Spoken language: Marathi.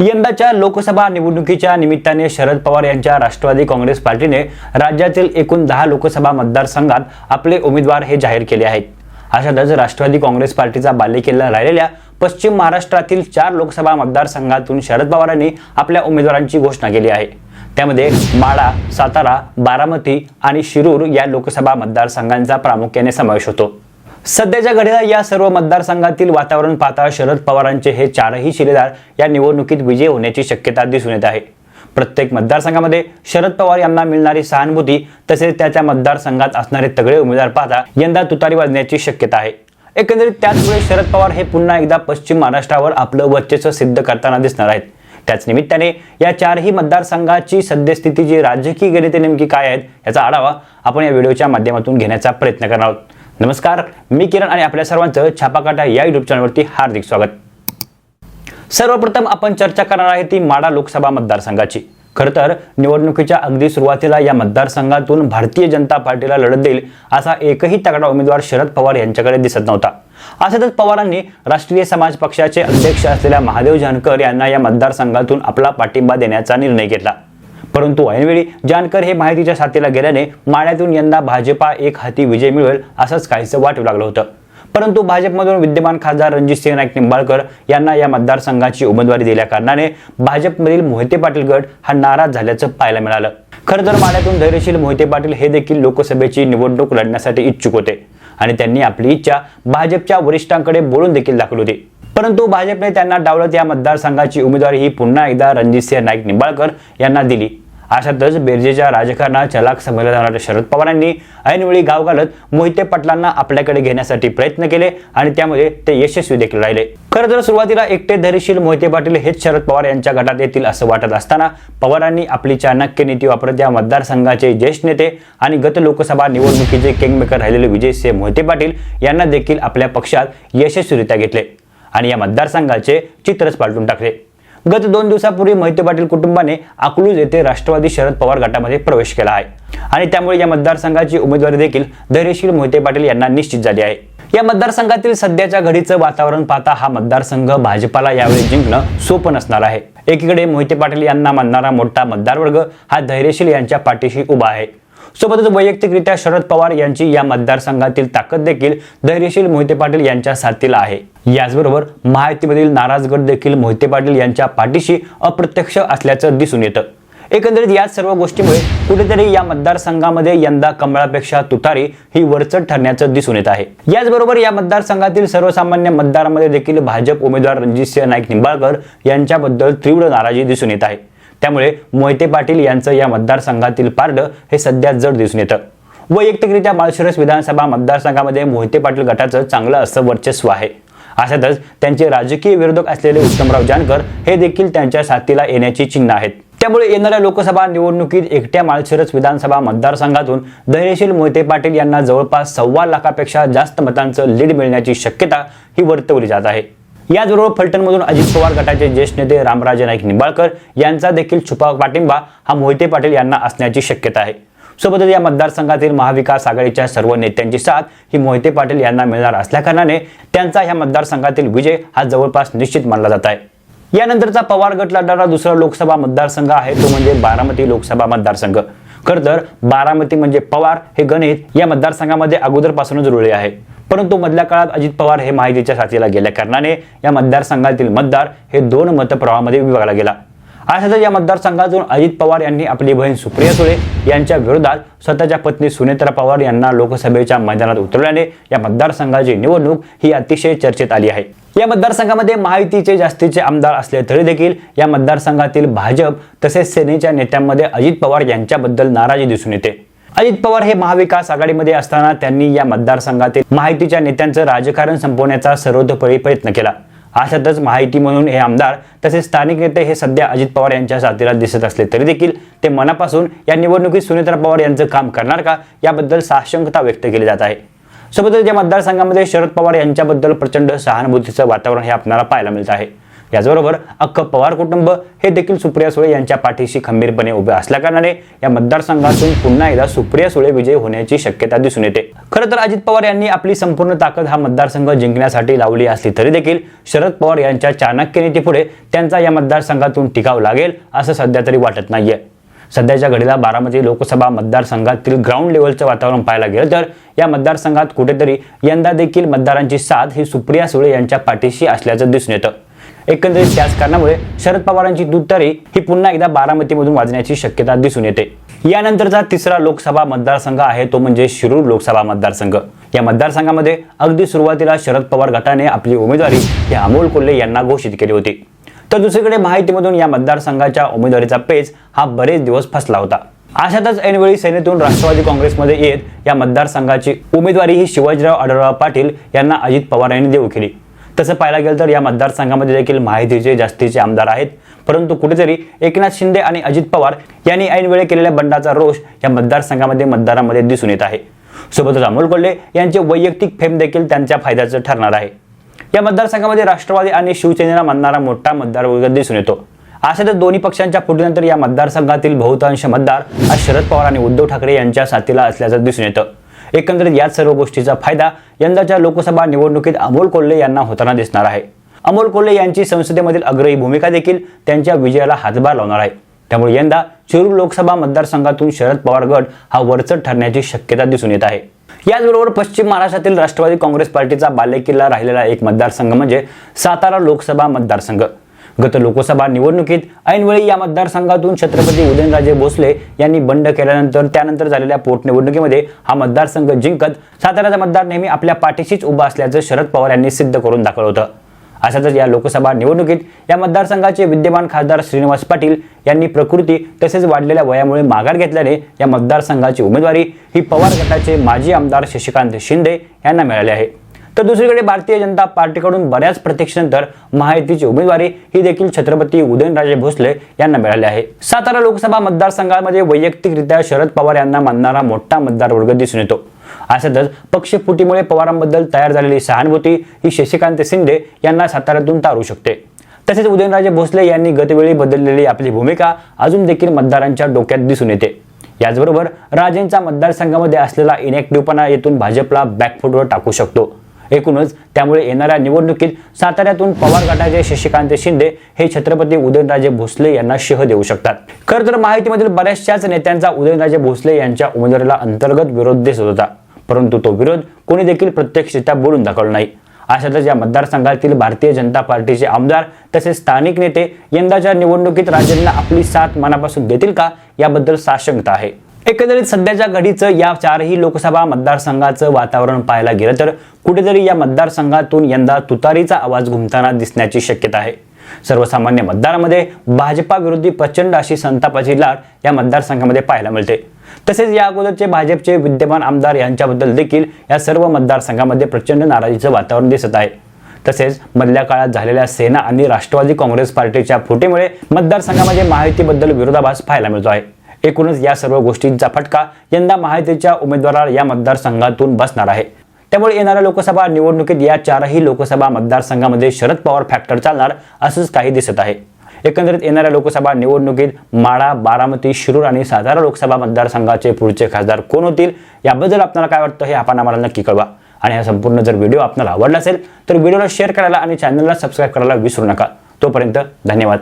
यंदाच्या लोकसभा निवडणुकीच्या निमित्ताने शरद पवार यांच्या राष्ट्रवादी काँग्रेस पार्टीने राज्यातील एकूण दहा लोकसभा मतदारसंघात आपले उमेदवार हे जाहीर केले आहेत. अशातच राष्ट्रवादी काँग्रेस पार्टीचा बालेकिल्ला राहिलेल्या पश्चिम महाराष्ट्रातील चार लोकसभा मतदारसंघातून शरद पवारांनी आपल्या उमेदवारांची घोषणा केली आहे. त्यामध्ये माळा सातारा बारामती आणि शिरूर या लोकसभा मतदारसंघांचा प्रामुख्याने समावेश होतो. सध्याच्या घडीला या सर्व मतदारसंघातील वातावरण पाहता शरद पवारांचे हे चारही शिलेदार या निवडणुकीत विजय होण्याची शक्यता दिसून येत आहे. प्रत्येक मतदारसंघामध्ये शरद पवार यांना मिळणारी सहानुभूती तसेच त्या त्या मतदारसंघात असणारे तगडे उमेदवार पाहता यंदा तुतारी वाजण्याची शक्यता आहे. एकंदरीत त्याचमुळे शरद पवार हे पुन्हा एकदा पश्चिम महाराष्ट्रावर आपलं वर्चस्व सिद्ध करताना दिसणार आहेत. त्याच निमित्ताने या चारही मतदारसंघाची सद्यस्थिती जी राजकीय गणिते नेमकी काय आहेत याचा आढावा आपण या व्हिडिओच्या माध्यमातून घेण्याचा प्रयत्न करणार आहोत. नमस्कार मी किरण आणि आपल्या सर्वांचं छापाकाटा या युट्यूब चॅनलवरती हार्दिक स्वागत. सर्वप्रथम आपण चर्चा करणार आहे ती माडा लोकसभा मतदारसंघाची. खरं तर निवडणुकीच्या अगदी सुरुवातीला या मतदारसंघातून भारतीय जनता पार्टीला लढत देईल असा एकही तगडा उमेदवार शरद पवार यांच्याकडे दिसत नव्हता. अशातच पवारांनी राष्ट्रीय समाज पक्षाचे अध्यक्ष असलेल्या महादेव जानकर यांना या मतदारसंघातून आपला पाठिंबा देण्याचा निर्णय घेतला. परंतु ऐनवेळी जानकर हे माहितीच्या साथीला गेल्याने माळ्यातून यंदा भाजपा एक हाती विजय मिळवेल असंच काहीसं वाटू लागलं होतं. परंतु भाजपमधून विद्यमान खासदार रणजितसिंह नाईक निंबाळकर यांना या मतदारसंघाची उमेदवारी दिल्या कारणाने भाजपमधील मोहिते पाटील गट हा नाराज झाल्याचं पाहायला मिळालं. खरं तर माळ्यातून धैर्यशील मोहिते पाटील हे देखील लोकसभेची निवडणूक लढण्यासाठी इच्छुक होते आणि त्यांनी आपली इच्छा भाजपच्या वरिष्ठांकडे बोलून देखील दाखवली होती. परंतु भाजपने त्यांना डावलत या मतदारसंघाची उमेदवारी ही पुन्हा एकदा रणजितसिंह नाईक निंबाळकर यांना दिली. अशातच बेरजेच्या राजकारणात चलाक समजल्या जाणाऱ्या शरद पवारांनी ऐनवेळी गाव घालत मोहिते पाटलांना आपल्याकडे घेण्यासाठी प्रयत्न केले आणि त्यामध्ये ते यशस्वी देखील राहिले. खरं तर सुरुवातीला एकटे धैर्यशील मोहिते पाटील हेच शरद पवार यांच्या गटात येतील असं वाटत असताना पवारांनी आपली चाणक्य नीती वापरत या मतदारसंघाचे ज्येष्ठ नेते आणि गत लोकसभा निवडणुकीचे किंगमेकर राहिलेले विजयसिंह मोहिते पाटील यांना देखील आपल्या पक्षात यशस्वीरित्या घेतले आणि या मतदारसंघाचे चित्रच पालटून टाकले. गत दोन दिवसापूर्वी मोहिते पाटील कुटुंबाने अकलूज येथे राष्ट्रवादी शरद पवार गटामध्ये प्रवेश केला आहे. आणि त्यामुळे या मतदारसंघाची उमेदवारी देखील धैर्यशील मोहिते पाटील यांना निश्चित झाली आहे. या मतदारसंघातील सध्याच्या घडीचं वातावरण पाहता हा मतदारसंघ भाजपाला यावेळी जिंकणं सोपं नसणार आहे. एकीकडे मोहिते पाटील यांना मानणारा मोठा मतदारवर्ग हा धैर्यशील यांच्या पाठीशी उभा आहे. सोबतच वैयक्तिकरित्या शरद पवार यांची या मतदारसंघातील ताकद देखील धैर्यशील मोहिते पाटील यांच्या साथीला आहे. याचबरोबर महायुतीमधील नाराजगड देखील मोहिते पाटील यांच्या पाठीशी अप्रत्यक्ष असल्याचं दिसून येतं. एकंदरीत या सर्व गोष्टीमुळे कुठेतरी या मतदारसंघामध्ये यंदा कमळापेक्षा तुतारी ही वरचढ ठरण्याचं दिसून येत आहे. याचबरोबर या मतदारसंघातील सर्वसामान्य मतदारांमध्ये देखील भाजप उमेदवार रणजितसिंह नाईक निंबाळकर यांच्याबद्दल तीव्र नाराजी दिसून येत आहे. त्यामुळे मोहिते पाटील यांचं या मतदारसंघातील पारडं हे सध्या जड दिसून येतं. वैयक्तिकरित्या माळशिरस विधानसभा मतदारसंघामध्ये मोहिते पाटील गटाचं चांगलं असं वर्चस्व आहे. अशातच त्यांचे राजकीय विरोधक असलेले उत्तमराव जानकर हे देखील त्यांच्या साथीला येण्याची चिन्ह आहेत. त्यामुळे येणाऱ्या लोकसभा निवडणुकीत एकट्या माळशिरस विधानसभा मतदारसंघातून धैर्यशील मोहिते पाटील यांना जवळपास सव्वा लाखापेक्षा जास्त मतांचं लीड मिळण्याची शक्यता ही वर्तवली जात आहे. याचबरोबर फलटणमधून अजित पवार गटाचे ज्येष्ठ नेते रामराजे नाईक निंबाळकर यांचा देखील छुपा पाठिंबा हा मोहिते पाटील यांना असण्याची शक्यता आहे. सोबतच या मतदारसंघातील महाविकास आघाडीच्या सर्व नेत्यांची साथ ही मोहिते पाटील यांना मिळणार असल्याकारणाने त्यांचा या मतदारसंघातील विजय हा जवळपास निश्चित मानला जात आहे. यानंतरचा पवार गट लढणारा दुसरा लोकसभा मतदारसंघ आहे तो म्हणजे बारामती लोकसभा मतदारसंघ. खर तर बारामती म्हणजे पवार हे गणित या मतदारसंघामध्ये अगोदरपासूनच रुळले आहे. परंतु मधल्या काळात अजित पवार हे माहितीच्या साथीला गेल्या कारणाने या मतदारसंघातील मतदार हे दोन मतप्रवाहामध्ये विभागला गेला. अशातच या मतदारसंघातून अजित पवार यांनी आपली बहीण सुप्रिया सुळे यांच्या विरोधात स्वतःच्या पत्नी सुनेत्रा पवार यांना लोकसभेच्या मैदानात उतरल्याने या मतदारसंघाची निवडणूक ही अतिशय चर्चेत आली आहे. या मतदारसंघामध्ये महायुतीचे जास्तीचे आमदार असले तरी देखील या मतदारसंघातील भाजप तसेच सेनेच्या नेत्यांमध्ये अजित पवार यांच्याबद्दल नाराजी दिसून येते. अजित पवार हे महाविकास आघाडीमध्ये असताना त्यांनी या मतदारसंघातील माहितीच्या नेत्यांचं राजकारण संपवण्याचा सर्वतोपरी प्रयत्न केला. अशातच माहिती म्हणून हे आमदार तसेच स्थानिक नेते हे सध्या अजित पवार यांच्या साथीला दिसत असले तरी देखील ते मनापासून या निवडणुकीत सुनेत्रा पवार यांचं काम करणार का याबद्दल साशंकता व्यक्त केली जात आहे. सोबतच या मतदारसंघामध्ये शरद पवार यांच्याबद्दल प्रचंड सहानुभूतीचं वातावरण हे आपल्याला पाहायला मिळत आहे. याचबरोबर अख्खं पवार कुटुंब हे देखील सुप्रिया सुळे यांच्या पाठीशी खंबीरपणे उभे असल्याकारणाने या मतदारसंघातून पुन्हा एकदा सुप्रिया सुळे विजय होण्याची शक्यता दिसून येते. खरं तर अजित पवार यांनी आपली संपूर्ण ताकद हा मतदारसंघ जिंकण्यासाठी लावली असली तरी देखील शरद पवार यांच्या चाणक्य नीतीपुढे त्यांचा या मतदारसंघातून टिकाव लागेल असं सध्या तरी वाटत नाहीये. सध्याच्या घडीला बारामती लोकसभा मतदारसंघातील ग्राउंड लेवलचं वातावरण पाहायला गेलं तर या मतदारसंघात कुठेतरी यंदा देखील मतदारांची साथ ही सुप्रिया सुळे यांच्या पाठीशी असल्याचं दिसून येतं. एकंदरीत त्याच कारणामुळे शरद पवारांची दुतारी ही पुन्हा एकदा बारामतीमधून वाजण्याची शक्यता दिसून येते. यानंतरचा तिसरा लोकसभा मतदारसंघ आहे तो म्हणजे शिरूर लोकसभा मतदारसंघ. या मतदारसंघामध्ये अगदी सुरुवातीला शरद पवार गटाने आपली उमेदवारी या अमोल कोल्हे यांना घोषित केली होती. तर दुसरीकडे माहितीमधून या मतदारसंघाच्या उमेदवारीचा पेच हा बरेच दिवस फसला होता. अशातच ऐनवेळी सेनेतून राष्ट्रवादी काँग्रेसमध्ये येत या मतदारसंघाची उमेदवारी ही शिवाजीराव आढळराव पाटील यांना अजित पवार यांनी देऊ केली. तसं पाहायला गेलं तर या मतदारसंघामध्ये देखील माहितीचे जास्तीचे आमदार आहेत. परंतु कुठेतरी एकनाथ शिंदे आणि अजित पवार यांनी ऐनवेळे केलेल्या बंडाचा रोष या मतदारसंघामध्ये मतदारांमध्ये दिसून येत आहे. सोबतच अमोल कोल्हे यांचे वैयक्तिक फेम देखील त्यांच्या फायद्याचं ठरणार आहे. या मतदारसंघामध्ये राष्ट्रवादी आणि शिवसेनेला मानणारा मोठा मतदार वर्ग दिसून येतो. अशातच दोन्ही पक्षांच्या फुटीनंतर या मतदारसंघातील बहुतांश मतदार आज शरद पवार आणि उद्धव ठाकरे यांच्या साथीला असल्याचं दिसून येतं. एकंदरीत याच सर्व गोष्टीचा फायदा यंदाच्या लोकसभा निवडणुकीत अमोल कोल्हे यांना होताना दिसणार आहे. अमोल कोल्हे यांची संसदेमधील अग्रही भूमिका देखील त्यांच्या विजयाला हातभार लावणार आहे. त्यामुळे यंदा शिरूर लोकसभा मतदारसंघातून शरद पवार गट हा वरचढ ठरण्याची शक्यता दिसून येत आहे. याचबरोबर पश्चिम महाराष्ट्रातील राष्ट्रवादी काँग्रेस पार्टीचा बालेकिल्ला राहिलेला एक मतदारसंघ म्हणजे सातारा लोकसभा मतदारसंघ. गत लोकसभा निवडणुकीत ऐनवेळी या मतदारसंघातून छत्रपती उदयनराजे भोसले यांनी बंड केल्यानंतर त्यानंतर झालेल्या पोटनिवडणुकीमध्ये हा मतदारसंघ जिंकत साताऱ्याचा मतदार नेहमी आपल्या पाठीशीच उभा असल्याचं शरद पवार यांनी सिद्ध करून दाखवलं होतं. अशातच या लोकसभा निवडणुकीत या मतदारसंघाचे विद्यमान खासदार श्रीनिवास पाटील यांनी प्रकृती तसेच वाढलेल्या वयामुळे माघार घेतल्याने या मतदारसंघाची उमेदवारी ही पवार गटाचे माजी आमदार शशिकांत शिंदे यांना मिळाली आहे. तर दुसरीकडे भारतीय जनता पार्टीकडून बऱ्याच प्रतीक्षेनंतर महायुतीची उमेदवारी ही देखील छत्रपती उदयनराजे भोसले यांना मिळाली आहे. सातारा लोकसभा मतदारसंघामध्ये वैयक्तिकरित्या शरद पवार यांना मानणारा मोठा मतदार वर्ग दिसून येतो. अशातच पक्षफुटीमुळे पवारांबद्दल तयार झालेली सहानुभूती ही शशिकांत शिंदे यांना साताऱ्यातून तारू शकते. तसेच उदयनराजे भोसले यांनी गतवेळी बदललेली आपली भूमिका अजून देखील मतदारांच्या डोक्यात दिसून येते. याचबरोबर राजेंचा मतदारसंघामध्ये असलेला इनॅक्टिव्हपणा येथून भाजपला बॅकफुटवर टाकू शकतो. एकूणच त्यामुळे येणाऱ्या निवडणुकीत साताऱ्यातून पवार गटाचे शशिकांत शिंदे हे छत्रपती उदयनराजे भोसले यांना शह देऊ शकतात. खर तर माहितीमधील बऱ्याचशाच नेत्यांचा उदयनराजे भोसले यांच्या उमेदवारीला अंतर्गत विरोध दिसत होता. परंतु तो विरोध कोणी देखील प्रत्यक्षरित्या बोलून दाखवला नाही. अशातच या मतदारसंघातील भारतीय जनता पार्टीचे आमदार तसेच स्थानिक नेते यंदाच्या निवडणुकीत राज्यांना आपली साथ मनापासून देतील का? याबद्दल साशंकता आहे. एकंदरीत सध्याच्या घडीचं या चारही लोकसभा मतदारसंघाचं वातावरण पाहायला गेलं तर कुठेतरी या मतदारसंघातून यंदा तुतारीचा आवाज घुमताना दिसण्याची शक्यता आहे. सर्वसामान्य मतदारामध्ये भाजपा विरोधी प्रचंड अशी संतापाची लाट या मतदारसंघामध्ये पाहायला मिळते. तसेच या अगोदरचे भाजपचे विद्यमान आमदार यांच्याबद्दल देखील या सर्व मतदारसंघामध्ये प्रचंड नाराजीचं वातावरण दिसत आहे. तसेच मधल्या काळात झालेल्या सेना आणि राष्ट्रवादी काँग्रेस पार्टीच्या फुटीमुळे मतदारसंघामध्ये माहितीबद्दल विरोधाभास पाहायला मिळतो आहे. एकूणच या सर्व गोष्टींचा फटका यंदा महायुतीच्या उमेदवाराला या मतदारसंघातून बसणार आहे. त्यामुळे येणाऱ्या लोकसभा निवडणुकीत या चारही लोकसभा मतदारसंघामध्ये शरद पवार फॅक्टर चालणार असंच काही दिसत आहे. एकंदरीत येणाऱ्या लोकसभा निवडणुकीत माळा बारामती शिरूर आणि सातारा लोकसभा मतदारसंघाचे पुढचे खासदार कोण होतील याबद्दल आपल्याला काय वाटतं हे आपण आम्हाला नक्की कळवा. आणि हा संपूर्ण जर व्हिडिओ आपल्याला आवडला असेल तर व्हिडिओला शेअर करायला आणि चॅनलला सबस्क्राईब करायला विसरू नका. तोपर्यंत धन्यवाद.